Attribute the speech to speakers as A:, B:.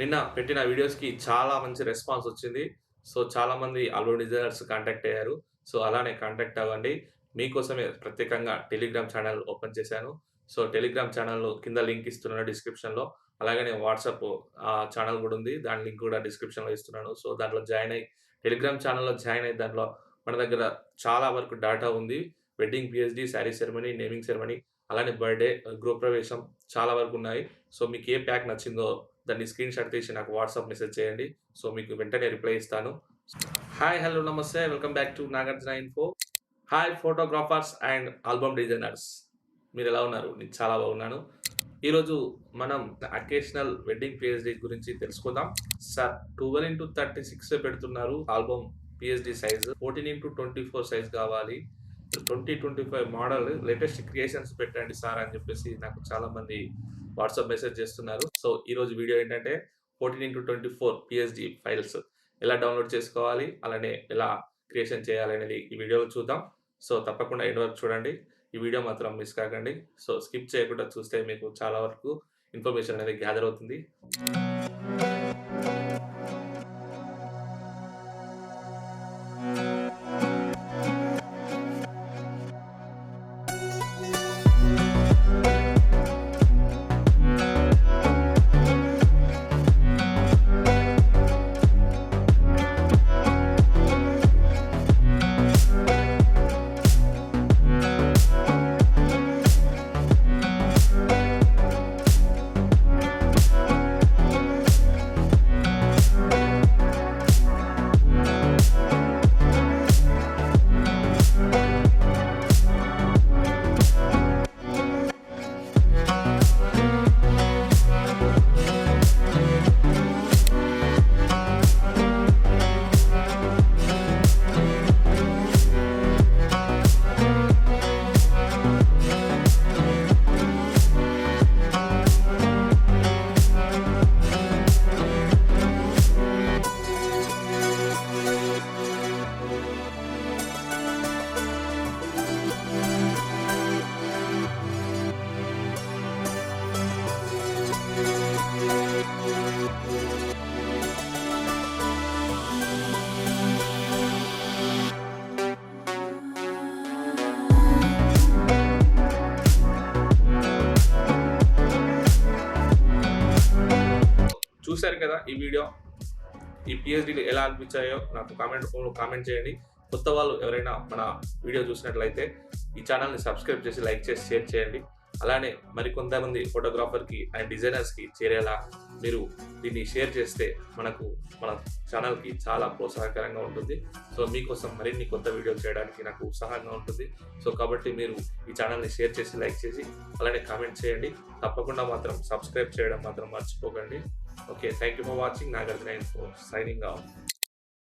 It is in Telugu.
A: నిన్న పెట్టిన వీడియోస్కి చాలా మంచి రెస్పాన్స్ వచ్చింది. సో చాలామంది మంది డిజైనర్స్ కాంటాక్ట్ అయ్యారు. సో అలానే కాంటాక్ట్ అవ్వండి. మీకోసమే ప్రత్యేకంగా టెలిగ్రామ్ ఛానల్ ఓపెన్ చేశాను. సో టెలిగ్రామ్ ఛానల్ కింద లింక్ ఇస్తున్నాను డిస్క్రిప్షన్లో అలాగనే వాట్సాప్ ఛానల్ కూడా ఉంది. దాని లింక్ కూడా డిస్క్రిప్షన్లో ఇస్తున్నాను. సో దాంట్లో జాయిన్ అయ్యి టెలిగ్రామ్ ఛానల్లో జాయిన్ అయ్యి దాంట్లో మన దగ్గర చాలా వరకు డేటా ఉంది. Wedding PhD sari ceremony naming ceremony అలానే బర్త్డే గృహప్రవేశం చాలా వరకు ఉన్నాయి. సో మీకు ఏ ప్యాక్ నచ్చిందో దాన్ని స్క్రీన్ షాట్ తీసి నాకు వాట్సాప్ మెసేజ్ చేయండి. సో మీకు వెంటనే రిప్లై ఇస్తాను. హాయ్ హలో నమస్తే. Welcome back to Nagarjuna info hi photographers and album designers మీరు ఎలా ఉన్నారు? నేను చాలా బాగున్నాను. ఈరోజు మనం అకేషనల్ వెడ్డింగ్ పిహెచ్డి గురించి తెలుసుకుందాం. Sir twelve into thirty six పెడుతున్నారు album PhD size fourteen into twenty four size కావాలి. Twenty twenty five model latest creations పెట్టండి సార్ అని చెప్పేసి నాకు చాలా మంది వాట్సాప్ మెసేజ్ చేస్తున్నారు. సో ఈ రోజు వీడియో ఏంటంటే fourteen into twenty four PhD files. ఎలా డౌన్లోడ్ చేసుకోవాలి? అలానే ఎలా క్రియేషన్ చేయాలి అనేది ఈ వీడియోలో చూద్దాం. సో తప్పకుండా ఎండ్ వరకు చూడండి. ఈ వీడియో మాత్రం మిస్ కాకండి. సో స్కిప్ చేయకుండా చూస్తే మీకు చాలా వరకు ఇన్ఫర్మేషన్ అనేది గ్యాదర్ అవుతుంది. చూశారు కదా ఈ వీడియో? ఈ పిహెచ్డీలు ఎలా అనిపించాయో నాకు కామెంట్ రూపంలో కామెంట్ చేయండి. కొత్త వాళ్ళు ఎవరైనా మన వీడియో చూసినట్లయితే ఈ ఛానల్ని సబ్స్క్రైబ్ చేసి లైక్ చేసి షేర్ చేయండి. అలానే మరికొంతమంది ఫోటోగ్రాఫర్కి అండ్ డిజైనర్స్కి చేరేలా మీరు దీన్ని షేర్ చేస్తే మనకు మన ఛానల్కి చాలా ప్రోత్సాహకరంగా ఉంటుంది. సో మీకోసం మరిన్ని కొత్త వీడియోలు చేయడానికి నాకు ఉత్సాహంగా ఉంటుంది. సో కాబట్టి మీరు ఈ ఛానల్ని షేర్ చేసి లైక్ చేసి అలానే కామెంట్ చేయండి. తప్పకుండా మాత్రం సబ్స్క్రైబ్ చేయడం మాత్రం మర్చిపోకండి. Okay thank you for watching Nagarjuna info signing off